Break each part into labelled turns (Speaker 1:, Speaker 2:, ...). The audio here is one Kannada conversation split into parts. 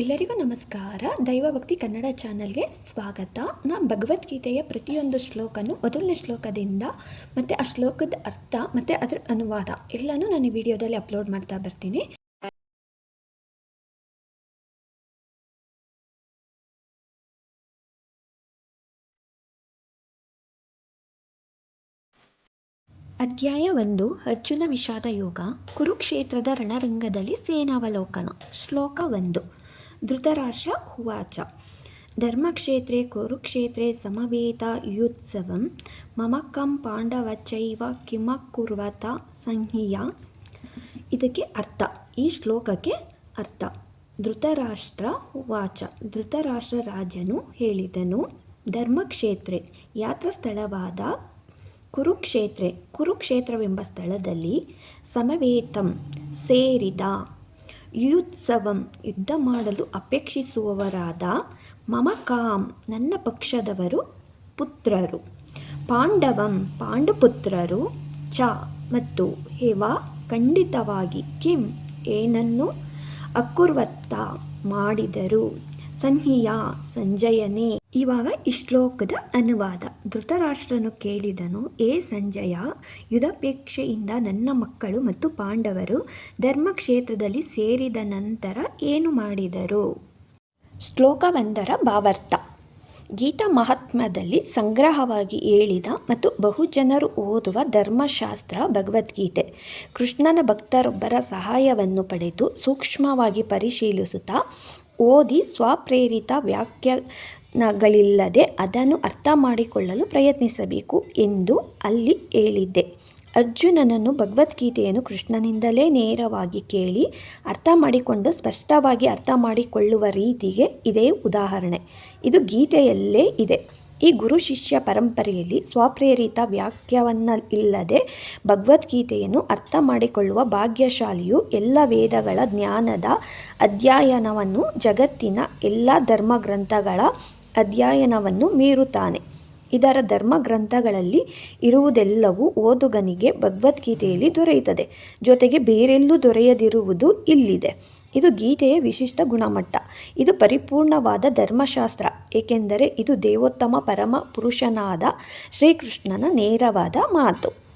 Speaker 1: ಎಲ್ಲರಿಗೂ ನಮಸ್ಕಾರ. ದೈವಭಕ್ತಿ ಕನ್ನಡ ಚಾನಲ್ಗೆ ಸ್ವಾಗತ. ನಾನು ಭಗವದ್ಗೀತೆಯ ಪ್ರತಿಯೊಂದು ಶ್ಲೋಕನೂ ಮೊದಲನೇ ಶ್ಲೋಕದಿಂದ ಮತ್ತು ಆ ಶ್ಲೋಕದ ಅರ್ಥ ಮತ್ತು ಅದರ ಅನುವಾದ ಎಲ್ಲನೂ ನಾನು ವಿಡಿಯೋದಲ್ಲಿ ಅಪ್ಲೋಡ್ ಮಾಡ್ತಾ ಬರ್ತೀನಿ. ಅಧ್ಯಾಯ ಒಂದು, ಅರ್ಜುನ ವಿಷಾದ ಯೋಗ, ಕುರುಕ್ಷೇತ್ರದ ರಣರಂಗದಲ್ಲಿ ಸೇನಾವಲೋಕನ, ಶ್ಲೋಕ ಒಂದು. ಧೃತರಾಷ್ಟ್ರ ಹುವಾಚ. ಧರ್ಮಕ್ಷೇತ್ರೆ ಕುರುಕ್ಷೇತ್ರೆ ಸಮವೇತ ಯುತ್ಸವಂ. ಮಮಕಂ ಪಾಂಡವ ಪಾಂಡವಚೈವ ಕಿಮಕುರ್ವತ ಸಂಹಿಯ. ಇದಕ್ಕೆ ಅರ್ಥ. ಈ ಶ್ಲೋಕಕ್ಕೆ ಅರ್ಥ. ಧೃತರಾಷ್ಟ್ರ ವಾಚ ಧೃತರಾಷ್ಟ್ರ ರಾಜನು ಹೇಳಿದನು, ಧರ್ಮಕ್ಷೇತ್ರೆ ಯಾತ್ರಾ ಸ್ಥಳವಾದ ಕುರುಕ್ಷೇತ್ರೆ, ಕುರುಕ್ಷೇತ್ರವೆಂಬ ಸ್ಥಳದಲ್ಲಿ ಸಮವೇತಂ ಸೇರಿದ ಯುತ್ಸವಂ ಯುದ್ಧ ಮಾಡಲು ಅಪೇಕ್ಷಿಸುವವರಾದ ಮಮಕಾಂ, ನನ್ನ ಪಕ್ಷದವರು ಪುತ್ರರು. ಪಾಂಡವಂ, ಪಾಂಡುಪುತ್ರರು ಚ ಮತ್ತು ಹೇವ ಖಂಡಿತವಾಗಿ ಕಿಂ ಏನನ್ನು ಅಕುರ್ವತ್ತ ಮಾಡಿದರು. ಸಂಹಿಯ, ಸಂಜಯನೇ. ಇವಾಗ ಈ ಶ್ಲೋಕದ ಅನುವಾದ. ಧೃತರಾಷ್ಟ್ರನು ಕೇಳಿದನು, ಏ ಸಂಜಯ ಯುಧಪೇಕ್ಷೆಯಿಂದ ನನ್ನ ಮಕ್ಕಳು ಮತ್ತು ಪಾಂಡವರು ಧರ್ಮಕ್ಷೇತ್ರದಲ್ಲಿ ಸೇರಿದ ನಂತರ ಏನು ಮಾಡಿದರು? ಶ್ಲೋಕವೊಂದರ ಭಾವಾರ್ಥ. ಗೀತಾ ಮಹಾತ್ಮದಲ್ಲಿ ಸಂಗ್ರಹವಾಗಿ ಹೇಳಿದ ಮತ್ತು ಬಹುಜನರು ಓದುವ ಧರ್ಮಶಾಸ್ತ್ರ, ಭಗವದ್ಗೀತೆ, ಕೃಷ್ಣನ ಭಕ್ತರೊಬ್ಬರ ಸಹಾಯವನ್ನು ಪಡೆದು ಸೂಕ್ಷ್ಮವಾಗಿ ಪರಿಶೀಲಿಸುತ್ತಾ ಓದಿ ಸ್ವಪ್ರೇರಿತ ವ್ಯಾಖ್ಯಾನಗಳಿಲ್ಲದೆ ಅದನ್ನು ಅರ್ಥ ಮಾಡಿಕೊಳ್ಳಲು ಪ್ರಯತ್ನಿಸಬೇಕು ಎಂದು ಅಲ್ಲಿ ಹೇಳಿದ್ದೆ. ಅರ್ಜುನನನ್ನು ಭಗವದ್ಗೀತೆಯನ್ನು ಕೃಷ್ಣನಿಂದಲೇ ನೇರವಾಗಿ ಕೇಳಿ ಅರ್ಥ ಮಾಡಿಕೊಂಡು ಸ್ಪಷ್ಟವಾಗಿ ಅರ್ಥ ಮಾಡಿಕೊಳ್ಳುವ ರೀತಿಗೆ ಇದೇ ಉದಾಹರಣೆ. ಇದು ಗೀತೆಯಲ್ಲೇ ಇದೆ. ಈ ಗುರು ಶಿಷ್ಯ ಪರಂಪರೆಯಲ್ಲಿ ಸ್ವಪ್ರೇರಿತ ವ್ಯಾಖ್ಯವನ್ನಿಲ್ಲದೆ ಭಗವದ್ಗೀತೆಯನ್ನು ಅರ್ಥ ಮಾಡಿಕೊಳ್ಳುವ ಭಾಗ್ಯಶಾಲಿಯು ಎಲ್ಲ ವೇದಗಳ ಜ್ಞಾನದ ಅಧ್ಯಯನವನ್ನು ಜಗತ್ತಿನ ಎಲ್ಲ ಧರ್ಮಗ್ರಂಥಗಳ ಅಧ್ಯಯನವನ್ನು ಮೀರುತ್ತಾನೆ. ಇದರ ಧರ್ಮ ಗ್ರಂಥಗಳಲ್ಲಿ ಇರುವುದೆಲ್ಲವೂ ಓದುಗನಿಗೆ ಭಗವದ್ಗೀತೆಯಲ್ಲಿ ದೊರೆಯುತ್ತದೆ. ಜೊತೆಗೆ ಬೇರೆಲ್ಲೂ ದೊರೆಯದಿರುವುದು ಇಲ್ಲಿದೆ. ಇದು ಗೀತೆಯ ವಿಶಿಷ್ಟ ಗುಣಮಟ್ಟ. ಇದು ಪರಿಪೂರ್ಣವಾದ ಧರ್ಮಶಾಸ್ತ್ರ. ಏಕೆಂದರೆ ಇದು ದೇವೋತ್ತಮ ಪರಮ ಪುರುಷನಾದ ಶ್ರೀಕೃಷ್ಣನ ನೇರವಾದ ಮಾತು.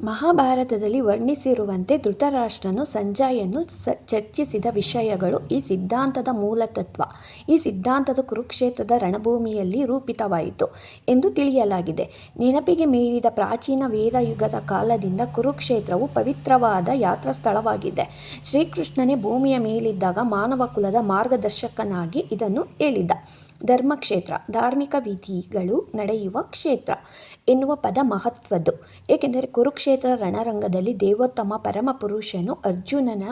Speaker 1: ಮಹಾಭಾರತದಲ್ಲಿ ವರ್ಣಿಸಿರುವಂತೆ ಧೃತರಾಷ್ಟ್ರನು ಸಂಜಯನು ಸ ಚರ್ಚಿಸಿದ ವಿಷಯಗಳು ಈ ಸಿದ್ಧಾಂತದ ಮೂಲತತ್ವ. ಈ ಸಿದ್ಧಾಂತದ ಕುರುಕ್ಷೇತ್ರದ ರಣಭೂಮಿಯಲ್ಲಿ ರೂಪಿತವಾಯಿತು ಎಂದು ತಿಳಿಯಲಾಗಿದೆ. ನೆನಪಿಗೆ ಮೀರಿದ ಪ್ರಾಚೀನ ವೇದಯುಗದ ಕಾಲದಿಂದ ಕುರುಕ್ಷೇತ್ರವು ಪವಿತ್ರವಾದ ಯಾತ್ರಾ ಸ್ಥಳವಾಗಿದೆ ಶ್ರೀಕೃಷ್ಣನೇ ಭೂಮಿಯ ಮೇಲಿದ್ದಾಗ ಮಾನವ ಕುಲದ ಮಾರ್ಗದರ್ಶಕನಾಗಿ ಇದನ್ನು ಹೇಳಿದ್ದ ಧರ್ಮಕ್ಷೇತ್ರ, ಧಾರ್ಮಿಕ ವಿಧಿಗಳು ನಡೆಯುವ ಕ್ಷೇತ್ರ ಎನ್ನುವ ಪದ ಮಹತ್ವದ್ದು. ಏಕೆಂದರೆ ಕುರುಕ್ಷೇತ್ರ ರಣರಂಗದಲ್ಲಿ ದೇವೋತ್ತಮ ಪರಮಪುರುಷನು ಅರ್ಜುನನ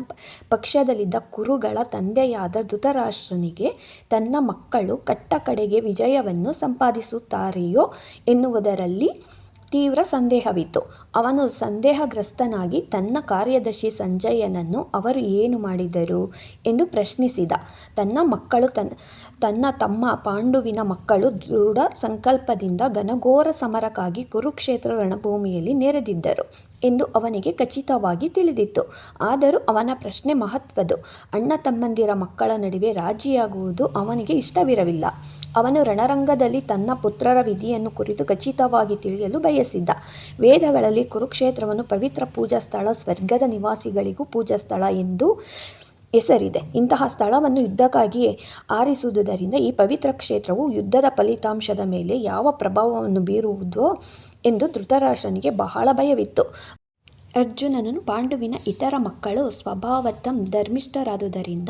Speaker 1: ಪಕ್ಷದಲ್ಲಿದ್ದ ಕುರುಗಳ ತಂದೆಯಾದ ಧೃತರಾಷ್ಟ್ರನಿಗೆ ತನ್ನ ಮಕ್ಕಳು ಕಟ್ಟ ಕಡೆಗೆ ವಿಜಯವನ್ನು ಸಂಪಾದಿಸುತ್ತಾರೆಯೋ ಎನ್ನುವುದರಲ್ಲಿ ತೀವ್ರ ಸಂದೇಹವಿತ್ತು. ಅವನು ಸಂದೇಹಗ್ರಸ್ತನಾಗಿ ತನ್ನ ಕಾರ್ಯದರ್ಶಿ ಸಂಜಯನನ್ನು ಅವರು ಏನು ಮಾಡಿದರು ಎಂದು ಪ್ರಶ್ನಿಸಿದ. ತನ್ನ ಮಕ್ಕಳು ತನ್ನ ತನ್ನ ತಮ್ಮ ಪಾಂಡುವಿನ ಮಕ್ಕಳು ದೃಢ ಸಂಕಲ್ಪದಿಂದ ಘನಘೋರ ಸಮರಕ್ಕಾಗಿ ಕುರುಕ್ಷೇತ್ರ ರಣಭೂಮಿಯಲ್ಲಿ ನೆರೆದಿದ್ದರು. ಎಂದು ಅವನಿಗೆ ಖಚಿತವಾಗಿ ತಿಳಿದಿತ್ತು. ಆದರೂ ಅವನ ಪ್ರಶ್ನೆ ಮಹತ್ವದು ಅಣ್ಣ ತಮ್ಮಂದಿರ ಮಕ್ಕಳ ನಡುವೆ ರಾಜಿಯಾಗುವುದು ಅವನಿಗೆ ಇಷ್ಟವಿರಲಿಲ್ಲ ಅವನು ರಣರಂಗದಲ್ಲಿ ತನ್ನ ಪುತ್ರರ ವಿಧಿಯನ್ನು ಕುರಿತು ಖಚಿತವಾಗಿ ತಿಳಿಯಲು ಬಯಸಿದ್ದ. ವೇದಗಳಲ್ಲಿ ಕುರುಕ್ಷೇತ್ರವನ್ನು ಪವಿತ್ರ ಪೂಜಾ ಸ್ಥಳ, ಸ್ವರ್ಗದ ನಿವಾಸಿಗಳಿಗೂ ಪೂಜಾ ಸ್ಥಳ ಎಂದು ಹೆಸರಿದೆ. ಇಂತಹ ಸ್ಥಳವನ್ನು ಯುದ್ಧಕ್ಕಾಗಿ ಆರಿಸುವುದರಿಂದ ಈ ಪವಿತ್ರ ಕ್ಷೇತ್ರವು ಯುದ್ಧದ ಫಲಿತಾಂಶದ ಮೇಲೆ ಯಾವ ಪ್ರಭಾವವನ್ನು ಬೀರುವುದೋ ಎಂದು ಧೃತರಾಷ್ಟ್ರನಿಗೆ ಬಹಳ ಭಯವಿತ್ತು. ಅರ್ಜುನನನ್ನು ಪಾಂಡುವಿನ ಇತರ ಮಕ್ಕಳು ಸ್ವಭಾವತಂ ಧರ್ಮಿಷ್ಠರಾದುದರಿಂದ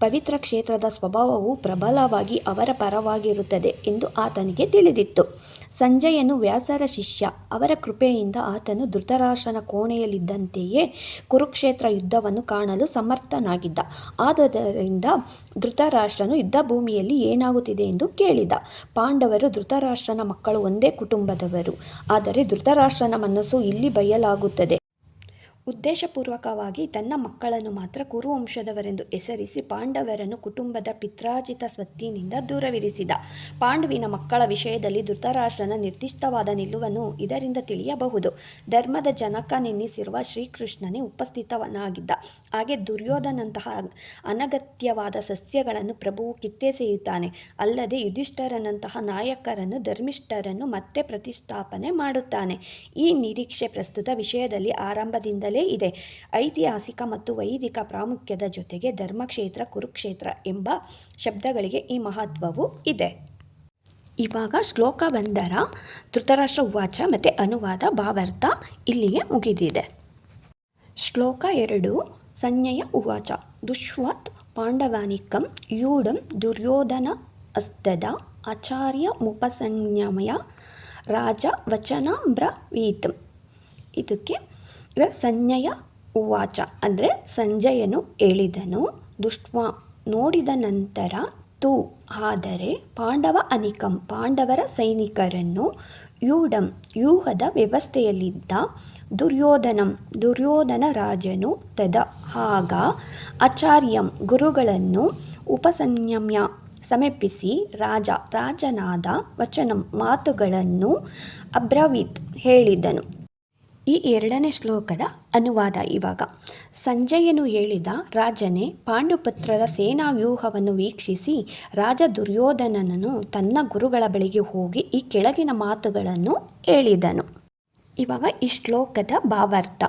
Speaker 1: ಪವಿತ್ರ ಕ್ಷೇತ್ರದ ಸ್ವಭಾವವು ಪ್ರಬಲವಾಗಿ ಅವರ ಪರವಾಗಿರುತ್ತದೆ ಎಂದು ಆತನಿಗೆ ತಿಳಿದಿತ್ತು. ಸಂಜಯನು ವ್ಯಾಸರ ಶಿಷ್ಯ, ಅವರ ಕೃಪೆಯಿಂದ ಆತನು ಧೃತರಾಷ್ಟ್ರನ ಕೋಣೆಯಲ್ಲಿದ್ದಂತೆಯೇ ಕುರುಕ್ಷೇತ್ರ ಯುದ್ಧವನ್ನು ಕಾಣಲು ಸಮರ್ಥನಾಗಿದ್ದ. ಆದುದರಿಂದ ಧೃತರಾಷ್ಟ್ರನು ಯುದ್ಧ ಭೂಮಿಯಲ್ಲಿ ಏನಾಗುತ್ತಿದೆ ಎಂದು ಕೇಳಿದ. ಪಾಂಡವರು ಧೃತರಾಷ್ಟ್ರನ ಮಕ್ಕಳು ಒಂದೇ ಕುಟುಂಬದವರು, ಆದರೆ ಧೃತರಾಷ್ಟ್ರನ ಮನಸ್ಸು ಇಲ್ಲಿ ಬಯಲಾಗುತ್ತದೆ. ಉದ್ದೇಶಪೂರ್ವಕವಾಗಿ ತನ್ನ ಮಕ್ಕಳನ್ನು ಮಾತ್ರ ಕುರುವಂಶದವರೆಂದು ಹೆಸರಿಸಿ ಪಾಂಡವರನ್ನು ಕುಟುಂಬದ ಪಿತ್ರಾಜಿತ ಸ್ವತ್ತಿನಿಂದ ದೂರವಿರಿಸಿದ. ಪಾಂಡುವಿನ ಮಕ್ಕಳ ವಿಷಯದಲ್ಲಿ ಧೃತರಾಷ್ಟ್ರನ ನಿರ್ದಿಷ್ಟವಾದ ನಿಲುವನ್ನು ಇದರಿಂದ ತಿಳಿಯಬಹುದು. ಧರ್ಮದ ಜನಕನೆನ್ನಿಸಿರುವ ಶ್ರೀಕೃಷ್ಣನೇ ಉಪಸ್ಥಿತವನಾಗಿದ್ದ ಹಾಗೆ ದುರ್ಯೋಧನಂತಹ ಅನಗತ್ಯವಾದ ಸಸ್ಯಗಳನ್ನು ಪ್ರಭುವು ಕಿತ್ತೆಸೆಯುತ್ತಾನೆ. ಅಲ್ಲದೆ ಯುಧಿಷ್ಠರನಂತಹ ನಾಯಕರನ್ನು, ಧರ್ಮಿಷ್ಠರನ್ನು ಮತ್ತೆ ಪ್ರತಿಷ್ಠಾಪನೆ ಮಾಡುತ್ತಾನೆ. ಈ ನಿರೀಕ್ಷೆ ಪ್ರಸ್ತುತ ವಿಷಯದಲ್ಲಿ ಆರಂಭದಿಂದಲೇ ಇದೆ. ಐತಿಹಾಸಿಕ ಮತ್ತು ವೈದಿಕ ಪ್ರಾಮುಖ್ಯದ ಜೊತೆಗೆ ಧರ್ಮಕ್ಷೇತ್ರ, ಕುರುಕ್ಷೇತ್ರ ಎಂಬ ಶಬ್ದಗಳಿಗೆ ಈ ಮಹತ್ವವು ಇದೆ. ಇವಾಗ ಶ್ಲೋಕ ಒಂದರ ಧೃತರಾಷ್ಟ್ರ ಉವಾಚ ಮತ್ತು ಅನುವಾದ ಭಾವಾರ್ಥ ಇಲ್ಲಿಗೆ ಮುಗಿದಿದೆ. ಶ್ಲೋಕ ಎರಡು, ಸಂಜ್ಞೆಯ ಉವಾಚ. ದುಷ್ವತ್ ಪಾಂಡವಾನಿಕಂ ಯೂಡಂ ದುರ್ಯೋಧನ ಅಸ್ತದ ಆಚಾರ್ಯ ಮುಪಸಂಯಮಯ ರಾಜ ವಚನಾಮ್ರವೀತ್ ಇದಕ್ಕೆ ಇವಾಗ ಸಂಜಯ ಉವಾಚ. ಅಂದರೆ ಸಂಜಯನು ಹೇಳಿದನು. ದುಷ್ಟ್ವ ನೋಡಿದ ನಂತರ ತು, ಆದರೆ ಪಾಂಡವ ಅನಿಕಂ, ಪಾಂಡವರ ಸೈನಿಕರನ್ನು ಯೂಡಂ ವ್ಯೂಹದ ವ್ಯವಸ್ಥೆಯಲ್ಲಿದ್ದ ದುರ್ಯೋಧನಂ, ದುರ್ಯೋಧನ ರಾಜನು ತದ. ಆಗ ಆಚಾರ್ಯಂ ಗುರುಗಳನ್ನು ಉಪಸಂಯಮ್ಯ ಸಮೀಪಿಸಿ, ರಾಜ, ರಾಜನಾದ ವಚನಂ, ಮಾತುಗಳನ್ನು ಅಬ್ರವೀತ್ ಹೇಳಿದನು. ಈ ಎರಡನೇ ಶ್ಲೋಕದ ಅನುವಾದ ಇವಾಗ. ಸಂಜಯನು ಹೇಳಿದ ರಾಜನೇ ಪಾಂಡುಪುತ್ರರ ಸೇನಾ ವ್ಯೂಹವನ್ನು ವೀಕ್ಷಿಸಿ ರಾಜ ದುರ್ಯೋಧನನನು ತನ್ನ ಗುರುಗಳ ಬಳಿಗೆ ಹೋಗಿ ಈ ಕೆಳಗಿನ ಮಾತುಗಳನ್ನು ಹೇಳಿದನು. ಇವಾಗ ಈ ಶ್ಲೋಕದ ಭಾವಾರ್ಥ.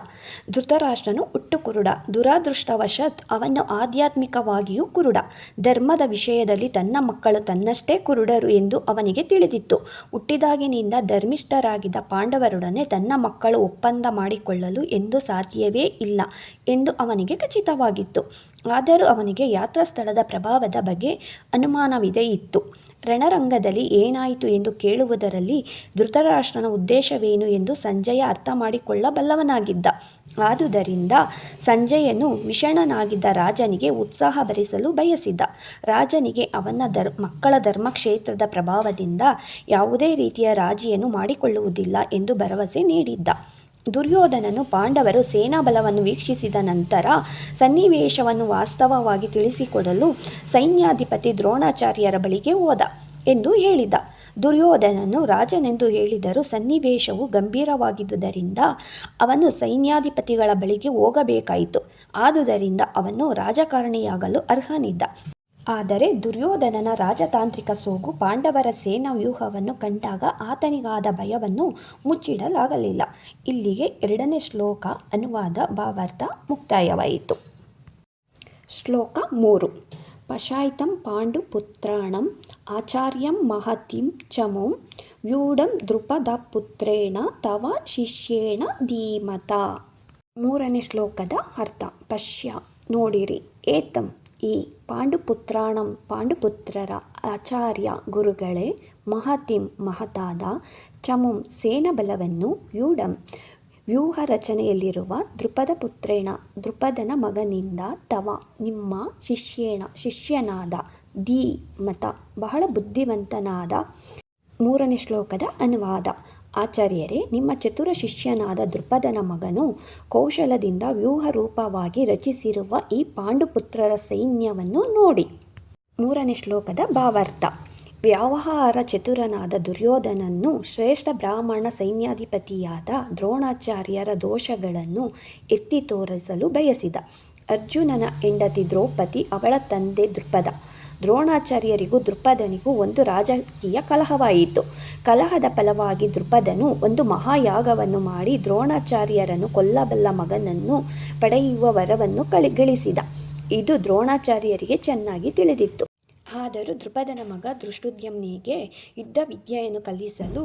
Speaker 1: ಧೃತರಾಷ್ಟ್ರನು ಹುಟ್ಟು ಕುರುಡ, ದುರಾದೃಷ್ಟವಶತ್ ಅವನು ಆಧ್ಯಾತ್ಮಿಕವಾಗಿಯೂ ಕುರುಡ. ಧರ್ಮದ ವಿಷಯದಲ್ಲಿ ತನ್ನ ಮಕ್ಕಳು ತನ್ನಷ್ಟೇ ಕುರುಡರು ಎಂದು ಅವನಿಗೆ ತಿಳಿದಿತ್ತು. ಹುಟ್ಟಿದಾಗಿನಿಂದ ಧರ್ಮಿಷ್ಠರಾಗಿದ್ದ ಪಾಂಡವರೊಡನೆ ತನ್ನ ಮಕ್ಕಳು ಒಪ್ಪಂದ ಮಾಡಿಕೊಳ್ಳಲು ಎಂದು ಸಾಧ್ಯವೇ ಇಲ್ಲ ಎಂದು ಅವನಿಗೆ ಖಚಿತವಾಗಿತ್ತು. ಆದರೂ ಅವನಿಗೆ ಯಾತ್ರಾ ಸ್ಥಳದ ಪ್ರಭಾವದ ಬಗ್ಗೆ ಅನುಮಾನವಿದೆ ಇತ್ತು. ರಣರಂಗದಲ್ಲಿ ಏನಾಯಿತು ಎಂದು ಕೇಳುವುದರಲ್ಲಿ ಧೃತರಾಷ್ಟ್ರನ ಉದ್ದೇಶವೇನು ಎಂದು ಸಂಜಯ ಅರ್ಥ ಮಾಡಿಕೊಳ್ಳಬಲ್ಲವನಾಗಿದ್ದ. ಆದುದರಿಂದ ಸಂಜಯನು ವಿಷಣನಾಗಿದ್ದ ರಾಜನಿಗೆ ಉತ್ಸಾಹ ಭರಿಸಲು ಬಯಸಿದ್ದ ರಾಜನಿಗೆ ಅವನ ಧರ್, ಮಕ್ಕಳ ಧರ್ಮಕ್ಷೇತ್ರದ ಪ್ರಭಾವದಿಂದ ಯಾವುದೇ ರೀತಿಯ ರಾಜಿಯನ್ನು ಮಾಡಿಕೊಳ್ಳುವುದಿಲ್ಲ ಎಂದು ಭರವಸೆ ನೀಡಿದ್ದ. ದುರ್ಯೋಧನನು ಪಾಂಡವರು ಸೇನಾಬಲವನ್ನು ವೀಕ್ಷಿಸಿದ ನಂತರ ಸನ್ನಿವೇಶವನ್ನು ವಾಸ್ತವವಾಗಿ ತಿಳಿಸಿಕೊಡಲು ಸೈನ್ಯಾಧಿಪತಿ ದ್ರೋಣಾಚಾರ್ಯರ ಬಳಿಗೆ ಹೋದ ಎಂದು ಹೇಳಿದ. ದುರ್ಯೋಧನನು ರಾಜನೆಂದು ಹೇಳಿದರೂ ಸನ್ನಿವೇಶವು ಗಂಭೀರವಾಗಿದ್ದುದರಿಂದ ಅವನು ಸೈನ್ಯಾಧಿಪತಿಗಳ ಬಳಿಗೆ ಹೋಗಬೇಕಾಯಿತು. ಆದುದರಿಂದ ಅವನು ರಾಜಕಾರಣಿಯಾಗಲು ಅರ್ಹನಿದ್ದ. ಆದರೆ ದುರ್ಯೋಧನನ ರಾಜತಾಂತ್ರಿಕ ಸೋಗು ಪಾಂಡವರ ಸೇನಾ ವ್ಯೂಹವನ್ನು ಕಂಡಾಗ ಆತನಿಗಾದ ಭಯವನ್ನು ಮುಚ್ಚಿಡಲಾಗಲಿಲ್ಲ. ಇಲ್ಲಿಗೆ ಎರಡನೇ ಶ್ಲೋಕ ಅನುವಾದ ಭಾವಾರ್ಥ ಮುಕ್ತಾಯವಾಯಿತು. ಶ್ಲೋಕ ಮೂರು. ಪಶಾಯಿತಂ ಪಾಂಡುಪುತ್ರಾಣಂ ಆಚಾರ್ಯಂ ಮಹತಿಂ ವ್ಯೂಡಂ ವ್ಯೂಢಂ ದೃಪದಪುತ್ರೇಣ ತವ ಶಿಷ್ಯೇಣ ಧೀಮತ. ಮೂರನೇ ಶ್ಲೋಕದ ಅರ್ಥ ಪಶ್ಯ. ನೋಡಿರಿ. ಏತಂ ಈ ಪಾಂಡುಪುತ್ರಾಣಂ ಪಾಂಡುಪುತ್ರರ ಆಚಾರ್ಯ ಗುರುಗಳೇ, ಮಹತಿಂ ಮಹತಾದ ಚಮುಂ ಸೇನಬಲವನ್ನು ಯೂಡಂ ವ್ಯೂಹ ರಚನೆಯಲ್ಲಿರುವ ದೃಪದ ಪುತ್ರೇಣ ದೃಪದನ ಮಗನಿಂದ ತವ ನಿಮ್ಮ ಶಿಷ್ಯೇಣ ಶಿಷ್ಯನಾದ ದಿ ಮತ ಬಹಳ ಬುದ್ಧಿವಂತನಾದ ಮೂರನೇ ಶ್ಲೋಕದ ಅನುವಾದ. ಆಚಾರ್ಯರೇ, ನಿಮ್ಮ ಚತುರ ಶಿಷ್ಯನಾದ ದೃಪದನ ಮಗನು ಕೌಶಲದಿಂದ ವ್ಯೂಹರೂಪವಾಗಿ ರಚಿಸಿರುವ ಈ ಪಾಂಡುಪುತ್ರರ ಸೈನ್ಯವನ್ನು ನೋಡಿ. ಮೂರನೇ ಶ್ಲೋಕದ ಭಾವಾರ್ಥ. ವ್ಯವಹಾರ ಚತುರನಾದ ದುರ್ಯೋಧನನ್ನು ಶ್ರೇಷ್ಠ ಬ್ರಾಹ್ಮಣ ಸೈನ್ಯಾಧಿಪತಿಯಾದ ದ್ರೋಣಾಚಾರ್ಯರ ದೋಷಗಳನ್ನು ಎತ್ತಿ ತೋರಿಸಲು ಬಯಸಿದ. ಅರ್ಜುನನ ಹೆಂಡತಿ ದ್ರೌಪದಿ ಅವಳ ತಂದೆ ದೃಪದ ದ್ರೋಣಾಚಾರ್ಯರಿಗೂ ದೃಪದನಿಗೂ ಒಂದು ರಾಜಕೀಯ ಕಲಹವಾಯಿತು. ಕಲಹದ ಫಲವಾಗಿ ದೃಪದನು ಒಂದು ಮಹಾಯಾಗವನ್ನು ಮಾಡಿ ದ್ರೋಣಾಚಾರ್ಯರನ್ನು ಕೊಲ್ಲಬಲ್ಲ ಮಗನನ್ನು ಪಡೆಯುವ ವರವನ್ನು ಕಳಿ, ಗಳಿಸಿದ. ಇದು ದ್ರೋಣಾಚಾರ್ಯರಿಗೆ ಚೆನ್ನಾಗಿ ತಿಳಿದಿತ್ತು. ಆದರೂ ದೃಪದನ ಮಗ ದೃಷ್ಟುದ್ಯಮ್ನಿಗೆ ಯುದ್ಧ ವಿದ್ಯೆಯನ್ನು ಕಲಿಸಲು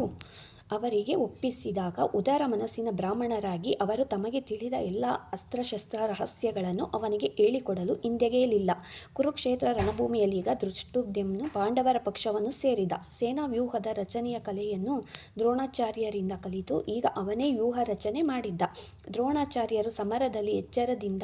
Speaker 1: ಅವರಿಗೆ ಒಪ್ಪಿಸಿದಾಗ ಉದಾರ ಮನಸ್ಸಿನ ಬ್ರಾಹ್ಮಣರಾಗಿ ಅವರು ತಮಗೆ ತಿಳಿದ ಎಲ್ಲ ಅಸ್ತ್ರಶಸ್ತ್ರ ರಹಸ್ಯಗಳನ್ನು ಅವನಿಗೆ ಹೇಳಿಕೊಡಲು ಹಿಂದೆಗೆಯಲಿಲ್ಲ. ಕುರುಕ್ಷೇತ್ರ ರಣಭೂಮಿಯಲ್ಲೀಗ ದೃಷ್ಟುದ್ಯಮ್ನು ಪಾಂಡವರ ಪಕ್ಷವನ್ನು ಸೇರಿದ. ಸೇನಾ ವ್ಯೂಹದ ರಚನೆಯ ಕಲೆಯನ್ನು ದ್ರೋಣಾಚಾರ್ಯರಿಂದ ಕಲಿತು ಈಗ ಅವನೇ ವ್ಯೂಹ ರಚನೆ ಮಾಡಿದ್ದ. ದ್ರೋಣಾಚಾರ್ಯರು ಸಮರದಲ್ಲಿ ಎಚ್ಚರದಿಂದ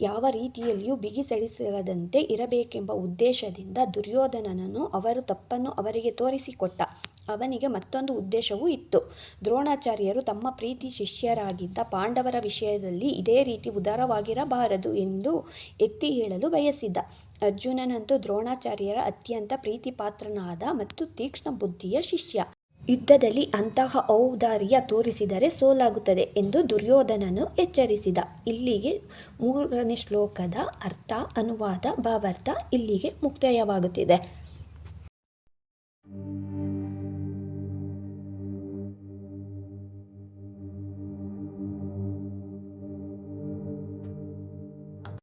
Speaker 1: ಯಾವ ರೀತಿಯಲ್ಲಿಯೂ ಬಿಗಿಸಡಿಸದಂತೆ ಇರಬೇಕೆಂಬ ಉದ್ದೇಶದಿಂದ ದುರ್ಯೋಧನನನ್ನು ಅವರು ತಪ್ಪನ್ನು ಅವರಿಗೆ ತೋರಿಸಿಕೊಟ್ಟ. ಅವನಿಗೆ ಮತ್ತೊಂದು ಉದ್ದೇಶವೂ ಇತ್ತು. ದ್ರೋಣಾಚಾರ್ಯರು ತಮ್ಮ ಪ್ರೀತಿ ಶಿಷ್ಯರಾಗಿದ್ದ ಪಾಂಡವರ ವಿಷಯದಲ್ಲಿ ಇದೇ ರೀತಿ ಉದಾರವಾಗಿರಬಾರದು ಎಂದು ಎತ್ತಿ ಹೇಳಲು ಬಯಸಿದ್ದ. ಅರ್ಜುನನಂತೂ ದ್ರೋಣಾಚಾರ್ಯರ ಅತ್ಯಂತ ಪ್ರೀತಿಪಾತ್ರನಾದ ಮತ್ತು ತೀಕ್ಷ್ಣ ಬುದ್ಧಿಯ ಶಿಷ್ಯ. ಯುದ್ಧದಲ್ಲಿ ಅಂತಹ ಔದಾರ್ಯ ತೋರಿಸಿದರೆ ಸೋಲಾಗುತ್ತದೆ ಎಂದು ದುರ್ಯೋಧನನು ಎಚ್ಚರಿಸಿದ. ಇಲ್ಲಿಗೆ ಮೂರನೇ ಶ್ಲೋಕದ ಅರ್ಥ, ಅನುವಾದ, ಭಾವಾರ್ಥ ಇಲ್ಲಿಗೆ ಮುಕ್ತಾಯವಾಗುತ್ತಿದೆ.